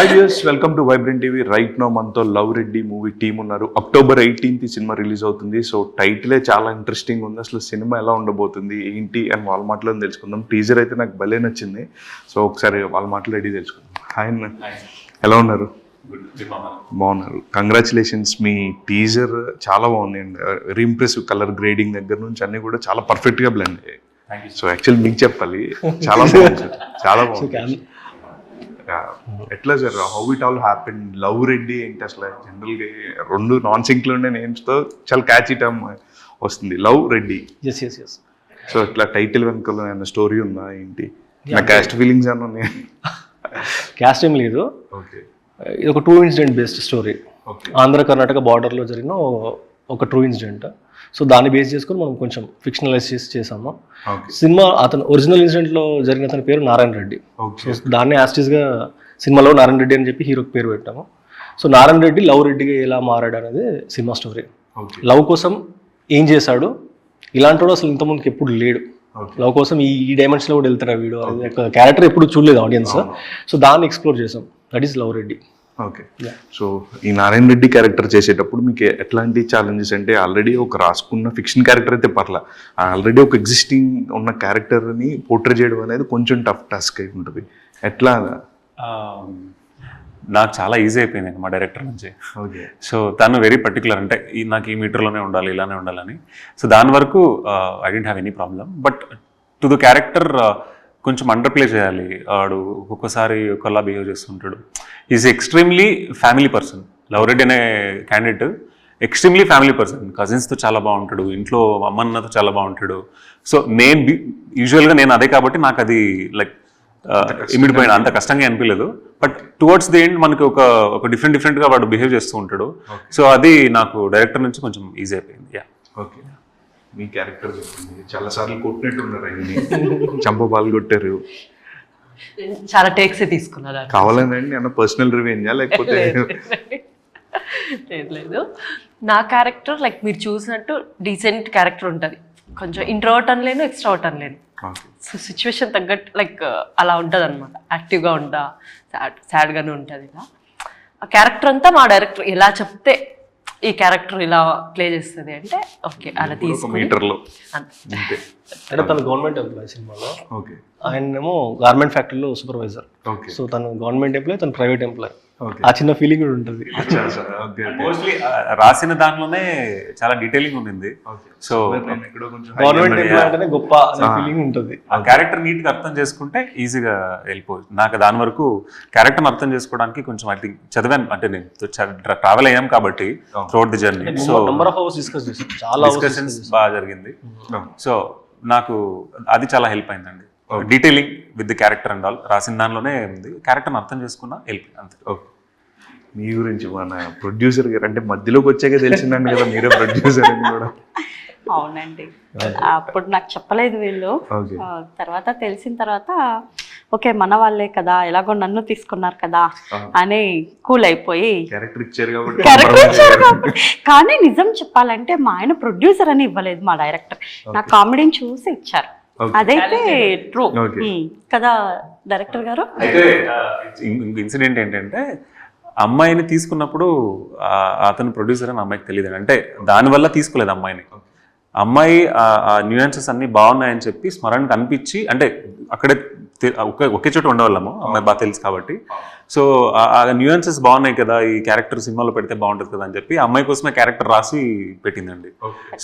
Hi views welcome to vibrant TV right now మనతో love Reddy movie team ఉన్నారు. October eighteenth cinema release అవుతుంది. So టైటిలే చాలా interesting ఉంది. అసలు సినిమా ఎలా ఉండబోతుంది? ఏంటి? అని వాళ్ళ మాటలో తెలుసుకుందాం. టీజర్ అయితే నాకు భలే నచ్చింది. సో ఒకసారి వాళ్ళ మాటలు రెడీ తెలుసుకుందాం. హాయ్ అన్న. ఎలా ఉన్నారు? బాగున్నారు. కంగ్రాచులేషన్స్ మీ టీజర్ చాలా బాగుంది. And very impressive colour grading దగ్గర నుంచి అన్ని కూడా చాలా పర్ఫెక్ట్గా బ్లెండ్ అయ్యాయి. సో యాక్చువల్ మీకు చెప్పాలి. చాలా బాగుంది చాలా బాగుంది. ఎట్లా sir? How it all happen love Reddy ఏంటి అసలు? జనరల్గా రెండు నాన్ సింక్లో ఉండే names తో చాలా క్యాచ్ టర్మ్ వస్తుంది. Love Reddy yes yes yes so ఇట్లా టైటిల్ వెనుకలో ఏమైనా స్టోరీ ఉందా? ఏంటి? నా క్యాస్ట్ ఫీలింగ్స్ అని ఉన్నాయి? క్యాస్ట్ ఏం లేదు. ఓకే ఇది ఒక true incident based story Andhra Karnataka బార్డర్లో జరిగిన ఒక ట్రూ ఇన్సిడెంట్ సో దాన్ని బేస్ చేసుకొని మనం కొంచెం ఫిక్షనలైజ్ చేసి చేసాము సినిమా అతను ఒరిజినల్ ఇన్సిడెంట్లో జరిగిన అతని పేరు నారాయణ రెడ్డి. సో దాన్ని యాస్టిస్గా సినిమాలో నారాయణ రెడ్డి అని చెప్పి హీరోకి పేరు పెట్టాము. సో నారాయణ రెడ్డి లవ్ రెడ్డిగా ఎలా మారాడు అనేది సినిమా స్టోరీ లవ్ కోసం ఏం చేశాడు? ఇలాంటి వాడు అసలు ఇంతకుముందుకు ఎప్పుడు లేడు. లవ్ కోసం ఈ ఈ డైమెన్షన్లో కూడా అనేది ఒక క్యారెక్టర్ ఎప్పుడు చూడలేదు ఆడియన్స్ సో దాన్ని ఎక్స్ప్లోర్ చేసాం. That is love Reddy. Okay so ఈ నారాయణ రెడ్డి క్యారెక్టర్ చేసేటప్పుడు మీకు ఎట్లాంటి ఛాలెంజెస్ అంటే ఆల్రెడీ ఒక రాసుకున్న ఫిక్షన్ క్యారెక్టర్ అయితే పర్లా. ఆల్రెడీ ఒక ఎగ్జిస్టింగ్ ఉన్న క్యారెక్టర్ని పోర్ట్రే చేయడం అనేది కొంచెం టఫ్ టాస్క్ అయి ఉంటుంది. ఎట్లా? Um, నాకు చాలా ఈజీ అయిపోయింది మా డైరెక్టర్ నుంచి. ఓకే సో తను వెరీ పర్టికులర్ అంటే నాకు ఈ మీటర్లోనే ఉండాలి ఇలానే ఉండాలని. సో దాని వరకు I didn't have any problem but to the character కొంచెం అండర్ ప్లే చేయాలి. వాడు ఒక్కొక్కసారి ఒకలా బిహేవ్ చేస్తుంటాడు. Is extremely family person love Reddy అనే క్యాండిడేట్ ఎక్స్ట్రీమ్లీ ఫ్యామిలీ పర్సన్ కజిన్స్తో చాలా బాగుంటాడు. ఇంట్లో అమ్మన్నతో చాలా బాగుంటాడు. సో నేను యూజువల్గా నేను అదే కాబట్టి నాకు అది లైక్ ఇమిడిపోయిన అంత కష్టంగా అనిపించలేదు. బట్ టువర్డ్స్ ది ఎండ్ మనకి ఒక ఒక డిఫరెంట్ డిఫరెంట్గా వాడు బిహేవ్ చేస్తూ ఉంటాడు. సో అది నాకు డైరెక్టర్ నుంచి కొంచెం ఈజీ అయిపోయింది. యా ఓకే మీ క్యారెక్టర్ చెప్పింది. చాలా సార్లు కొట్టినట్టు ఉన్నారు ఆయన్ని. చంప పాలు కొట్టారు. చాలా టేక్స్ తీసుకున్నా దాంట్లో. కావాలండి అన్న పర్సనల్ రివెంజా లేకపోతే? లేదు. లేదు నా క్యారెక్టర్ లైక్ మీరు చూసినట్టు డీసెంట్ క్యారెక్టర్ ఉంటుంది. కొంచెం ఇంట్రోవర్ట్ అనలేను ఎక్స్ట్రావర్ట్ అనలేను ఓకే సో సిచ్యువేషన్ తగ్గట్టు లైక్ అలా ఉంటుంది అనమాట యాక్టివ్గా ఉంటా సాడ్ సాడ్గానే ఉంటుంది ఇలా. ఆ క్యారెక్టర్ అంతా మా డైరెక్టర్ ఎలా చెప్తే ఈ క్యారెక్టర్ ఇలా ప్లే చేస్తుంది అంటే ఓకే అలా తీసుకుని మీటర్లో అంతే. అంతే. అంటే తను గవర్నమెంట్ ఎంప్లాయ్ సినిమాలో? ఓకే ఆయనేమో గార్మెంట్ ఫ్యాక్టరీలో సూపర్వైజర్ ఓకే సో తను గవర్నమెంట్ ఎంప్లాయ్ తను ప్రైవేట్ ఎంప్లాయ్ ఆ చిన్న ఫీలింగ్ కూడా ఉంటుంది. అచ్చా సార్ ఓకే ఓకే మోస్ట్లీ రాసిన దాంట్లోనే చాలా డీటెయిలింగ్ ఉండింది. ఓకే సో నేను ఎక్కడో కొంచెం గవర్నమెంట్ ఎంప్లాయ్ గొప్ప ఫీలింగ్ ఉంటుంది. ఆ క్యారెక్టర్ నీట్గా అర్థం చేసుకుంటే ఈజీగా వెళ్ళిపోవచ్చు నాకు దాని వరకు క్యారెక్టర్ని అర్థం చేసుకోవడానికి కొంచెం ఐ థింక్ చదివాను. అంటే నేను ట్రావెల్ అయ్యాం కాబట్టి throughout the journey so number of hours discuss చేసాం చాలా డిస్కషన్స్ బాగా జరిగింది. సో నాకు అది చాలా హెల్ప్ అయిందండి. Detailing with the character and all రాసిన దానిలోనే ఉంది. క్యారెక్టర్ని అర్థం చేసుకున్నా హెల్ప్ అంతే. ఓకే మీ గురించి మన ప్రొడ్యూసర్ గారు అంటే మధ్యలోకి వచ్చాక తెలిసిందండి కదా మీరే ప్రొడ్యూసర్ అని కూడా. అవునండి. అప్పుడు నాకు చెప్పలేదు వీళ్ళు. తర్వాత తెలిసిన తర్వాత ఓకే మన వాళ్ళే కదా ఎలాగో నన్ను తీసుకున్నారు కదా అని కూల్ అయిపోయి. క్యారెక్టర్ ఇచ్చారు. కానీ నిజం చెప్పాలంటే మా ఆయన ప్రొడ్యూసర్ అని ఇవ్వలేదు మా డైరెక్టర్ నా కామెడీని చూసి ఇచ్చారు. అదైతే ట్రూ. కదా డైరెక్టర్ గారు? అయితే ఇన్సిడెంట్ ఏంటంటే అమ్మాయిని తీసుకున్నప్పుడు అతను ప్రొడ్యూసర్ అని అమ్మాయికి తెలియదు. అంటే దానివల్ల తీసుకోలేదు అమ్మాయిని. అమ్మాయి ఆ న్యూయాన్సెస్ అన్ని బాగున్నాయని చెప్పి స్మరణ కనిపించి అంటే అక్కడే ఒకే ఒకే చోట ఉండవాళ్ళము అమ్మాయి బాగా తెలుసు కాబట్టి. సో ఆ న్యూయాన్సెస్ బాగున్నాయి కదా ఈ క్యారెక్టర్ సినిమాలో పెడితే బాగుంటుంది కదా అని చెప్పి అమ్మాయి కోసమే క్యారెక్టర్ రాసి పెట్టిందండి.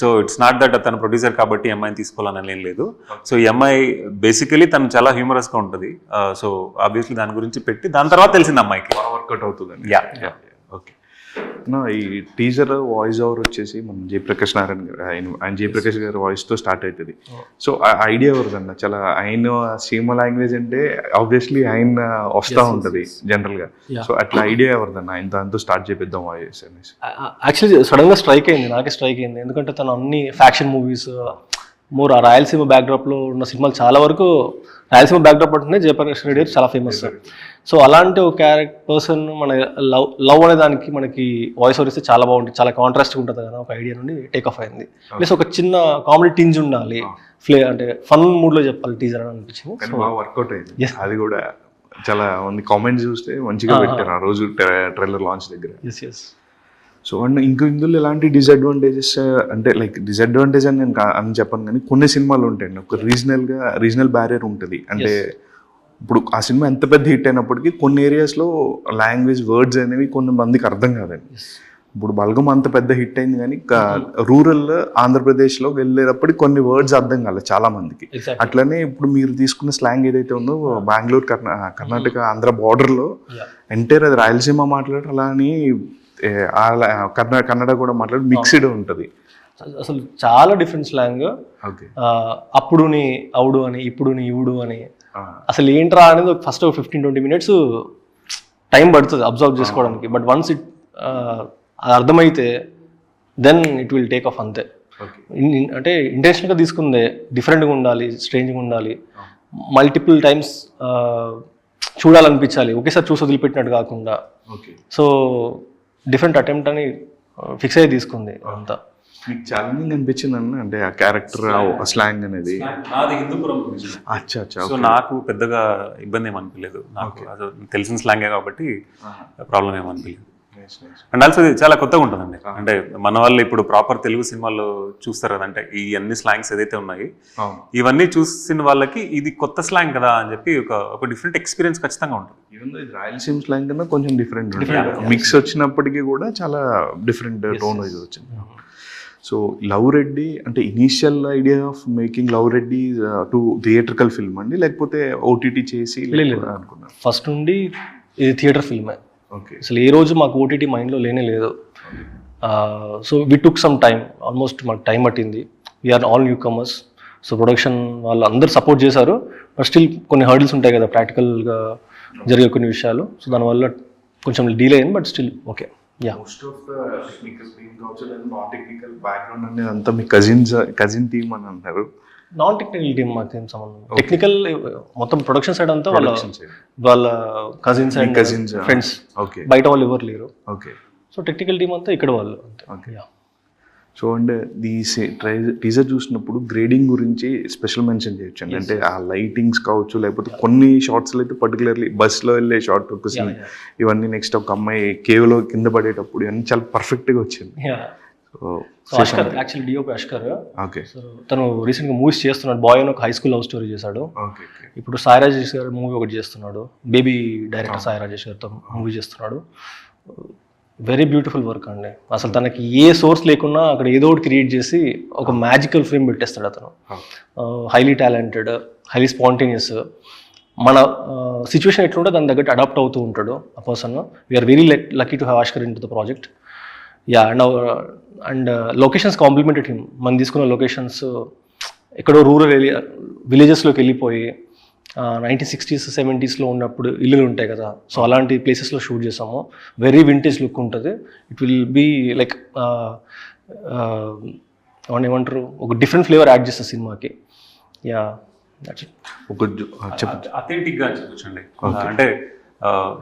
సో ఇట్స్ నాట్ దట్ తన ప్రొడ్యూసర్ కాబట్టి అమ్మాయిని తీసుకోవాలని ఏం లేదు. సో ఈ అమ్మాయి బేసికలీ తను చాలా హ్యూమరస్గా ఉంటుంది. సో ఆబ్వియస్లీ దాని గురించి పెట్టి దాని తర్వాత తెలిసింది అమ్మాయికి. వర్కౌట్ అవుతుందండి. యా ఓకే నా ఈ టీజర్ వాయిస్ ఓవర్ వచ్చేసి మన జయప్రకాష్ నారాయణ గారు ఆయన ఆయన జయప్రకాష్ గారి వాయిస్తో స్టార్ట్ అవుతుంది సో ఐడియా ఎవరిదన్న? చాలా ఆయన సీమ లాంగ్వేజ్ అంటే ఆబ్వియస్లీ ఆయన వస్తూ ఉంటది జనరల్గా. సో అట్లా ఐడియా ఎవరిదన్న? ఆయన దాంతో స్టార్ట్ చేపిద్దాం వాయిస్ అనేసి. యాక్చువల్లీ సడన్గా స్ట్రైక్ అయింది నాకే స్ట్రైక్ అయింది. ఎందుకంటే తను అన్ని ఫ్యాక్షన్ మూవీస్ మోర్ ఆ రాయలసీమ backdrop లో ఉన్న సినిమాలు చాలా వరకు రాయలసీమ బ్యాక్డ్రాప్ అంటేనే జయప్రకాష్ రెడ్డి గారు చాలా ఫేమస్ సో అలాంటి ఒక క్యారెక్టర్ పర్సన్ మన లవ్ లవ్ అనే దానికి మనకి వాయిస్ ఓవర్ ఇస్తే చాలా బాగుంటుంది. చాలా కాంట్రాస్ట్ ఉంటుంది కదా ఒక ఐడియా నుండి టేక్ ఆఫ్ అయింది. ప్లస్ ఒక చిన్న కామెడీ టింజ్ ఉండాలి. ఫ్లే అంటే ఫన్ మూడ్లో చెప్పాలి టీజర్ అని అనిపించింది. వర్కౌట్ అయింది. అది కూడా చాలా మంది కామెంట్స్ చూస్తే మంచిగా పెట్టారు ఆ రోజు ట్రైలర్ లాంచ్ దగ్గర. ఎస్ ఎస్ సో అండ్ ఇంకో ఇందులో ఎలాంటి డిసడ్వాంటేజెస్ అంటే లైక్ డిసడ్వాంటేజ్ అని నేను అని చెప్పను కానీ కొన్ని సినిమాలు ఉంటాయండి ఒక రీజనల్గా రీజనల్ బ్యారియర్ ఉంటుంది. అంటే ఇప్పుడు ఆ సినిమా ఎంత పెద్ద హిట్ అయినప్పటికీ కొన్ని ఏరియాస్లో లాంగ్వేజ్ వర్డ్స్ అనేవి కొన్ని మందికి అర్థం కాదండి. ఇప్పుడు బల్గం అంత పెద్ద హిట్ అయింది కానీ రూరల్ ఆంధ్రప్రదేశ్లో వెళ్ళేటప్పటికి కొన్ని వర్డ్స్ అర్థం కాలేదు చాలా మందికి. అట్లనే ఇప్పుడు మీరు తీసుకున్న స్లాంగ్ ఏదైతే ఉందో బెంగళూరు కర్ణా కర్ణాటక ఆంధ్ర బార్డర్లో. ఎంటైర్ అది రాయలసీమ అని కన్నడ కన్నడ కూడా మాట్లాడి మిక్స్డ్ ఉంటుంది. అసలు చాలా డిఫరెంట్ స్లాంగ్ అప్పుడుని అవుడు అని ఇప్పుడుని ఇవుడు అని. అసలు ఏంట్రా అనేది first fifteen twenty minutes time పడుతుంది అబ్జర్వ్ చేసుకోవడానికి. బట్ వన్స్ ఇట్ అది అర్థమైతే then it will take off అంతే. అంటే ఇంటెన్షన్గా తీసుకుందే డిఫరెంట్గా ఉండాలి స్ట్రేంజ్గా ఉండాలి. మల్టిపుల్ టైమ్స్ చూడాలనిపించాలి. ఒకేసారి చూసి వదిలిపెట్టినట్టు కాకుండా. ఓకే. సో డిఫరెంట్ అటెంప్ట్ అని ఫిక్స్ అయ్యి తీసుకుంది అంతా. మీకు ఛాలెంజింగ్ అనిపించింది అన్న అంటే ఆ క్యారెక్టర్ ఆ స్లాంగ్ అనేది? నాది హిందూపురం అచ్చా అచ్చా సో నాకు పెద్దగా ఇబ్బంది ఏమి అనిపించలేదు నాకు తెలిసిన స్లాంగే కాబట్టి ప్రాబ్లం ఏమి అనిపించలేదు అండ్ ఆల్సో ఇది చాలా కొత్తగా ఉంటుందండి. అంటే మన వాళ్ళు ఇప్పుడు ప్రాపర్ తెలుగు సినిమాల్లో చూస్తారు కదంటే ఈ అన్ని స్లాంగ్స్ ఏదైతే ఉన్నాయి ఇవన్నీ చూసిన వాళ్ళకి ఇది కొత్త స్లాంగ్ కదా అని చెప్పి ఒక ఒక డిఫరెంట్ ఎక్స్పీరియన్స్ ఖచ్చితంగా ఉంటుంది. ఇది రాయలసీమ స్లాంగ్ కన్నా కొంచెం డిఫరెంట్ మిక్స్ వచ్చినప్పటికీ కూడా చాలా డిఫరెంట్ టోన్ వైజ్ వచ్చింది. సో లవ్ రెడ్డి అంటే initial idea of making love Reddy to theatrical film అండి లేకపోతే ఓటీటీ చేసి లేకపోతే అనుకున్నారు? ఫస్ట్ నుండి ఇది థియేటర్ ఫిల్మే అసలు ఏ రోజు మాకు ఓటీటీ మైండ్లో లేనే లేదు. So we took some time almost మాకు టైం పట్టింది. We are all newcomers so production వాళ్ళు అందరు సపోర్ట్ చేశారు. బట్ స్టిల్ కొన్ని హర్డిల్స్ ఉంటాయి కదా ప్రాక్టికల్గా జరిగే కొన్ని విషయాలు. సో దానివల్ల కొంచెం డీలే అయింది but still okay yeah most of the technical team కావచ్చు లేదా నాన్ టెక్నికల్ బ్యాక్గ్రౌండ్ అనేది అంతా మీ కజిన్స్ కజిన్ టీమ్ అని అంటారు. నాన్ టెక్నికల్ టీమ్ మాకు ఏం సంబంధం టెక్నికల్ మొత్తం ప్రొడక్షన్ సైడ్ అంతా వాళ్ళ. వాళ్ళ cousins and ah. Friends okay బయట వాళ్ళు ఎవరు లేరు. ఓకే సో టెక్నికల్ టీమ్ అంతా ఇక్కడ వాళ్ళు. Yeah. సో అండ్ ఈ టీజర్ చూసినప్పుడు గ్రేడింగ్ గురించి స్పెషల్ మెన్షన్ చేయొచ్చు. అండి అంటే ఆ లైటింగ్స్ కావచ్చు లేకపోతే కొన్ని షార్ట్స్లో అయితే పర్టికులర్లీ బస్లో వెళ్ళే షార్ట్ ఒక scene, yeah. ఇవన్నీ నెక్స్ట్ ఒక అమ్మాయి కేవ్లో కింద పడేటప్పుడు ఇవన్నీ చాలా పర్ఫెక్ట్గా వచ్చింది. Ashkar actually DOP Ashkar. Okay. తను రీసెంట్గా మూవీస్ చేస్తున్నాడు. బాయ్ అని ఒక హై స్కూల్ లవ్ స్టోరీ చేశాడు. ఇప్పుడు సాయి రాజేష్ గారు మూవీ ఒకటి చేస్తున్నాడు. బేబీ డైరెక్టర్ సాయి రాజేష్ గారితో మూవీ చేస్తున్నాడు. వెరీ బ్యూటిఫుల్ వర్క్ అండి. అసలు తనకి ఏ సోర్స్ లేకున్నా అక్కడ ఏదో ఒకటి క్రియేట్ చేసి ఒక మ్యాజికల్ ఫ్రేమ్ పెట్టేస్తాడు అతను. హైలీ టాలెంటెడ్ హైలీ స్పాంటేనియస్ మన సిచ్యువేషన్ ఎట్లుంటే దాని తగ్గట్టు అడాప్ట్ అవుతూ ఉంటాడు ఆ person we are very lucky to have Ashkar into the project yeah and and locations complimented him మనం తీసుకున్న లొకేషన్స్ ఎక్కడో రూరల్ ఏరియా విలేజెస్లోకి వెళ్ళిపోయి నైన్టీన్ సిక్స్టీస్ సెవెంటీస్లో ఉన్నప్పుడు ఇల్లులు ఉంటాయి కదా. సో అలాంటి ప్లేసెస్లో షూట్ చేసాము. వెరీ వింటేజ్ లుక్ ఉంటుంది. ఇట్ విల్ బీ లైక్ అవన్నీ ఏమంటారు? ఒక డిఫరెంట్ ఫ్లేవర్ యాడ్ చేస్తుంది సినిమాకి. యా దట్స్ ఇట్ ఒక జు- ఆ, చెప్పు. అథెంటిక్గా చెప్పొచ్చండి అంటే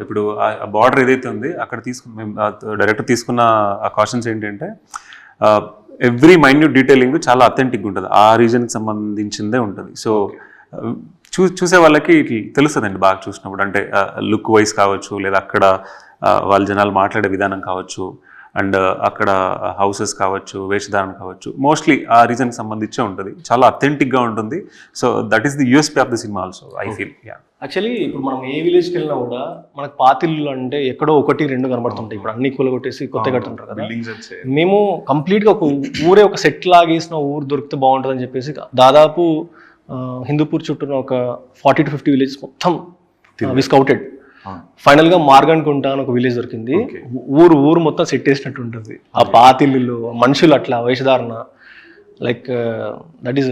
ఇప్పుడు ఆ బార్డర్ ఏదైతే ఉంది అక్కడ తీసుకున్న మేము డైరెక్టర్ తీసుకున్న ఆ కాషన్స్ ఏంటంటే ఎవ్రీ మైన్యూట్ డీటెయిలింగ్ చాలా అథెంటిక్ ఉంటుంది. ఆ రీజన్కి సంబంధించిందే ఉంటుంది. సో చూ చూసే వాళ్ళకి తెలుస్తుందండి బాగా చూసినప్పుడు. అంటే లుక్ వైజ్ కావచ్చు లేదా అక్కడ వాళ్ళ జనాలు మాట్లాడే విధానం కావచ్చు. అండ్ అక్కడ హౌసెస్ కావచ్చు వేషధారణ కావచ్చు మోస్ట్లీ ఆ రీజన్కి సంబంధించే ఉంటుంది. చాలా అథెంటిక్గా ఉంటుంది. So that is the USP of the cinema also I feel yeah. Actually ఇప్పుడు మనం ఏ విలేజ్కి వెళ్ళినా కూడా మనకు పాతిల్లు అంటే ఎక్కడో ఒకటి రెండు కనబడుతుంటాయి. ఇప్పుడు అన్ని కూల కొట్టేసి కొత్త కడుతుంటారు కదా. మేము కంప్లీట్గా ఒక ఊరే ఒక సెట్ లాగేసిన ఊరు దొరికితే బాగుంటుందని చెప్పేసి దాదాపు హిందూపూర్ చుట్టూ ఒక ఫార్టీ టు ఫిఫ్టీ విలేజెస్ మొత్తం విస్కౌటెడ్ ఫైనల్గా మార్గన్కుంట అని ఒక విలేజ్ దొరికింది. ఊరు ఊరు మొత్తం సెట్ వేసినట్టు ఉంటుంది. ఆ పాతిల్లు మనుషులు అట్లా వేషధారణ like that is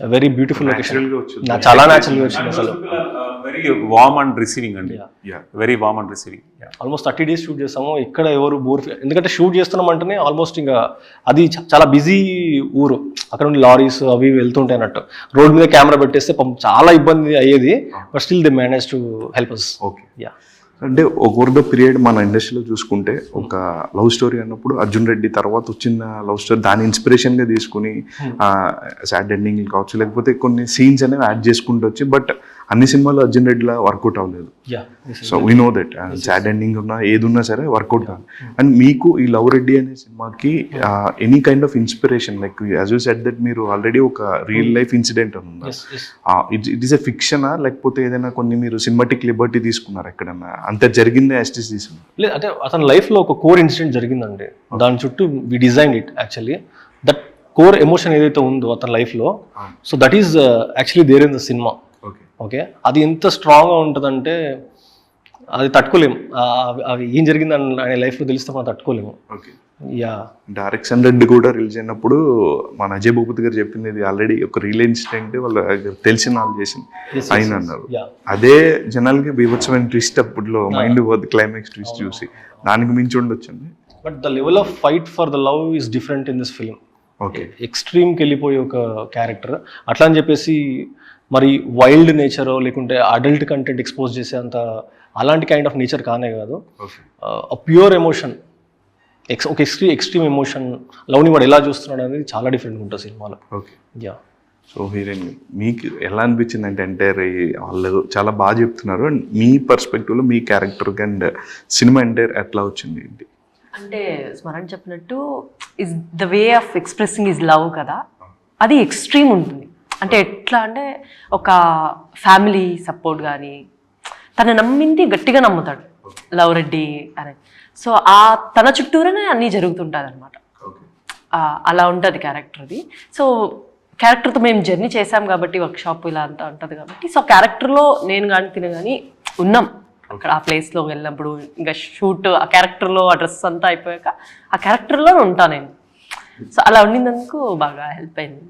very beautiful లొకేషన్గా చాలా న్యాచురల్గా వచ్చింది అసలు. Very warm and. రిసీవింగ్ అండి yeah very warm and receiving almost thirty days shoot చేస్తాము. ఇక్కడ ఎవరు బోర్ ఎందుకంటే షూట్ చేస్తున్నాం అంటేనే ఆల్మోస్ట్ ఇంకా అది చాలా బిజీ ఊరు. అక్కడ నుండి లారీస్ అవి వెళ్తుంటాయి అన్నట్టు. రోడ్ మీద కెమెరా పెట్టేస్తే పాపం చాలా ఇబ్బంది అయ్యేది but still they manage to help us okay yeah అంటే ఒక పీరియడ్ మన ఇండస్ట్రీలో చూసుకుంటే ఒక లవ్ స్టోరీ అన్నప్పుడు అర్జున్ రెడ్డి తర్వాత వచ్చిన లవ్ స్టోరీ దాని ఇన్స్పిరేషన్గా తీసుకుని సాడ్ ఎండింగ్ కావచ్చు లేకపోతే కొన్ని సీన్స్ అనేవి యాడ్ చేసుకుంటూ వచ్చి బట్ అన్ని సినిమాలు అర్జున్ రెడ్డిలా వర్కౌట్ అవ్వలేదు. Yeah so we know that sad ending ఉన్నా ఏది ఉన్నా సరే వర్కౌట్ కాదు. అండ్ మీకు ఈ లవ్ రెడ్డి అనే సినిమాకి any kind of inspiration like as you said that మీరు ఆల్రెడీ ఒక రియల్ లైఫ్ ఇన్సిడెంట్ అని ఉందా ఇట్ ఇట్ ఈస్ ఎ ఫిక్షనా లేకపోతే ఏదైనా కొన్ని మీరు సినిమాటిక్ లిబర్టీ తీసుకున్నారు ఎక్కడన్నా? అంత జరిగిందే ఎస్టిస్ తీసుకున్నారు లేదు అంటే అతని లైఫ్లో ఒక కోర్ ఇన్సిడెంట్ జరిగిందండి. దాని చుట్టూ we design it actually that core emotion ఏదైతే ఉందో అతని లైఫ్లో so that is actually there in the cinema okay? అది ఎంత స్ట్రాంగ్గా ఉంటుందంటే అది తట్టుకోలేము అవి ఏం జరిగింది అని లైఫ్లో తెలిస్తే మనం తట్టుకోలేము. ఓకే. యా. డైరెక్షన్ రెడ్డి కూడా రిలీజ్ అయినప్పుడు మన అజయ్ భూపతి గారు చెప్పింది ఇది ఆల్రెడీ ఒక రియల్ ఇన్సిడెంట్ వాళ్ళ తెలిసిన వాళ్ళు చేసింది. ఆయన అన్నారు. అదే జనాలకి బీభత్సమైన ట్విస్ట్ అప్పుడులో మైండ్ పోద్ది క్లైమాక్స్ ట్విస్ట్ చూసి. దానికి మించి ఉండొచ్చండి but the level of fight for the love is different in this film okay. ఎక్స్ట్రీమ్కి వెళ్ళిపోయే ఒక క్యారెక్టర్ అట్లా అని చెప్పేసి మరి వైల్డ్ నేచర్ లేకుంటే అడల్ట్ కంటెంట్ ఎక్స్పోజ్ చేసే అంత అలాంటి కైండ్ ఆఫ్ నేచర్ కానే కాదు. ఓకే. ప్యూర్ ఎమోషన్ ఎక్స్ ఒక ఎక్స్ట్రీ ఎక్స్ట్రీమ్ ఎమోషన్ లవ్ని వాడు ఎలా చూస్తున్నాడు అనేది చాలా డిఫరెంట్ ఉంటుంది సినిమాలో. ఓకే. యా సో హీరోయిన్ మీకు ఎలా అనిపించింది అంటే ఎంటైర్ వాళ్ళు చాలా బాగా చెప్తున్నారు. అండ్ మీ పర్స్పెక్టివ్లో మీ క్యారెక్టర్ అండ్ సినిమా ఎంటైర్ ఎట్లా వచ్చింది ఏంటి? అంటే స్మరణ చెప్పినట్టు is the way of expressing is love కదా అది ఎక్స్ట్రీమ్ ఉంటుంది. అంటే ఎట్లా అంటే ఒక ఫ్యామిలీ సపోర్ట్ కానీ తను నమ్మింది గట్టిగా నమ్ముతాడు లవ్ రెడ్డి అని. సో ఆ తన చుట్టూనే అన్నీ జరుగుతుంటుంది అనమాట అలా ఉంటుంది క్యారెక్టర్ది సో క్యారెక్టర్తో మేము జర్నీ చేసాం కాబట్టి వర్క్షాప్ ఇలా అంతా ఉంటుంది కాబట్టి సో క్యారెక్టర్లో నేను కానీ తిన కానీ ఉన్నాం. అక్కడ ఆ ప్లేస్లో వెళ్ళినప్పుడు ఇంకా షూట్ ఆ క్యారెక్టర్లో ఆ డ్రెస్ అంతా అయిపోయాక ఆ క్యారెక్టర్లో ఉంటా నేను. సో అలా ఉండినందుకు బాగా హెల్ప్ అయింది.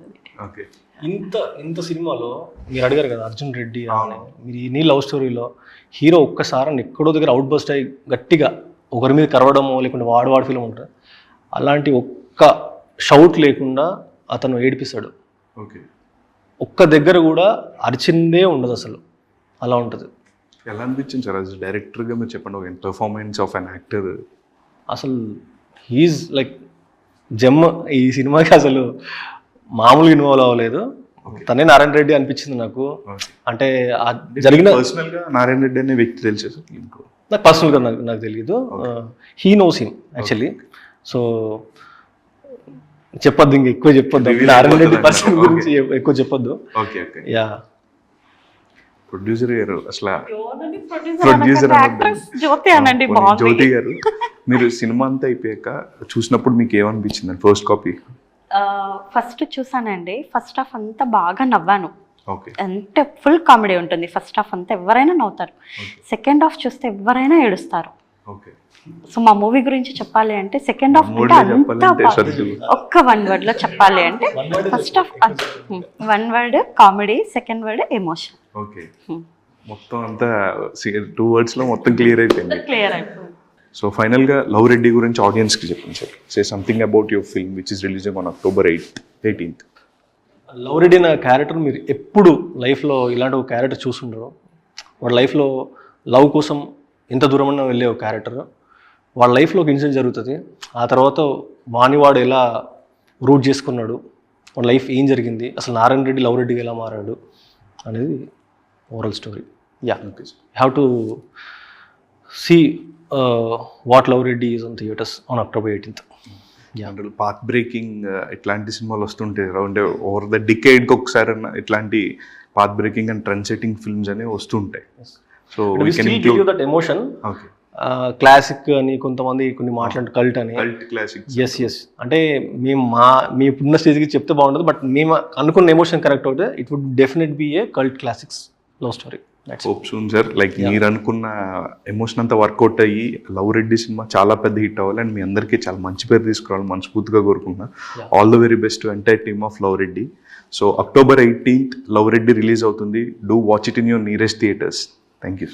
ఓకే. ఇంత ఇంత సినిమాలో మీరు అడిగారు కదా అర్జున్ రెడ్డి అని. మీరు ఈ నీ లవ్ స్టోరీలో హీరో ఒక్కసారి ఎక్కడో దగ్గర అవుట్ బస్ట్ అయ్యి గట్టిగా ఒకరి మీద కరవడమో లేకుంటే వాడు వాడు ఫీల్ ఉంటుంది అలాంటి ఒక్క షౌట్ లేకుండా అతను ఏడిపిస్తాడు. ఓకే. ఒక్క దగ్గర కూడా అరిచిందే ఉండదు అసలు. అలా ఉంటుంది. ఎలా అనిపించింది సార్? డైరెక్టర్గా మీరు చెప్పండి ఒక పర్ఫార్మెన్స్ ఆఫ్ అన్ యాక్టర్ అసలు హీజ్ లైక్ జమ్ ఈ సినిమాకి అసలు మామూలుగా ఇన్వాల్వ్ అవ్వలేదు. తనే నారాయణ రెడ్డి అనిపించింది నాకు. అంటే ఆ జరిగిన పర్సనల్గా నారాయణ రెడ్డి అనే వ్యక్తి తెలుసు సార్ ఇంకో నాకు పర్సనల్గా నాకు నాకు తెలియదు he knows him actually so చెప్పొద్దు ఇంక ఎక్కువ చెప్పొద్దు. నారాయణ రెడ్డి అయిపోతుంది పర్సన్ అంటారు. గురించి ఎక్కువ చెప్పొద్దు. ఓకే ఓకే యా ప్రొడ్యూసర్ గారు అసలు ప్రొడ్యూసర్ ప్రొడ్యూసర్ యాక్ట్రెస్ జ్యోతి అనండి జ్యోతి గారు మీరు సినిమా అంతా అయిపోయాక చూసినప్పుడు మీకు ఏమనిపించింది ఫస్ట్ కాపీ ఫస్ట్ చూసానండి. ఫస్ట్ హాఫ్ అంతా బాగా నవ్వాను. ఓకే. అంటే ఫుల్ కామెడీ ఉంటుంది. ఫస్ట్ హాఫ్ అంతా ఎవరైనా నవ్వుతారు. సెకండ్ హాఫ్ చూస్తే ఎవరైనా ఏడుస్తారు. ఓకే. సో మా మూవీ గురించి చెప్పాలి అంటే సెకండ్ హాఫ్ అంటే అంతా. ఒక్క వన్ వర్డ్లో చెప్పాలి అంటే first half one word comedy second word emotion okay. మొత్తం అంతా టూ వర్డ్స్లో మొత్తం క్లియర్ అయిపోయింది. క్లియర్ అయిపోయింది. సో ఫైనల్గా లవ్ రెడ్డి గురించి ఆడియన్స్కి చెప్పండి sir say something about your film which is release on October eighth eighteenth love Reddy అనే క్యారెక్టర్ మీరు ఎప్పుడు లైఫ్లో ఇలాంటి ఒక క్యారెక్టర్ చూసుండరు వాడి లైఫ్లో లవ్ కోసం ఎంత దూరమన్నా వెళ్ళే ఒక క్యారెక్టర్ వాళ్ళ లైఫ్లో ఒక ఇన్సిడెంట్ జరుగుతుంది. ఆ తర్వాత వాణి వాడు ఎలా రూట్ చేసుకున్నాడు వాడి లైఫ్ ఏం జరిగింది అసలు నారాయణ రెడ్డి లవ్ రెడ్డిగా ఎలా మారాడు అనేది overall story yeah have to see what love Reddy is on theatres on October eighteenth general path breaking ఇట్లాంటి సినిమాలు వస్తుంటాయి అంటే ఓవర్ ద డికేడ్కి ఒకసారి ఇట్లాంటి path breaking and trend setting films అనేవి వస్తుంటాయి. సో దట్ ఎమోషన్ క్లాసిక్ అని కొంతమంది కొన్ని మాట్లాడు కల్ట్ అని. కల్ట్ క్లాసిక్స్ ఎస్ ఎస్ అంటే మేము మా మీ ఇప్పుడున్న స్టేజ్కి చెప్తే బాగుంటుంది బట్ మేము అనుకున్న ఎమోషన్ కరెక్ట్ అవుతే it would definite be a cult classics love story hope soon sir like మీరు అనుకున్న ఎమోషన్ అంతా వర్కౌట్ అయ్యి లవ్ రెడ్డి సినిమా చాలా పెద్ద హిట్ అవ్వాలి అండ్ మీ అందరికీ చాలా మంచి పేరు తీసుకురావాలి మనస్ఫూర్తిగా కోరుకున్నా all the very best entire team of love Reddy so October eighteenth love Reddy release అవుతుంది. Do watch it in your nearest theatres thank you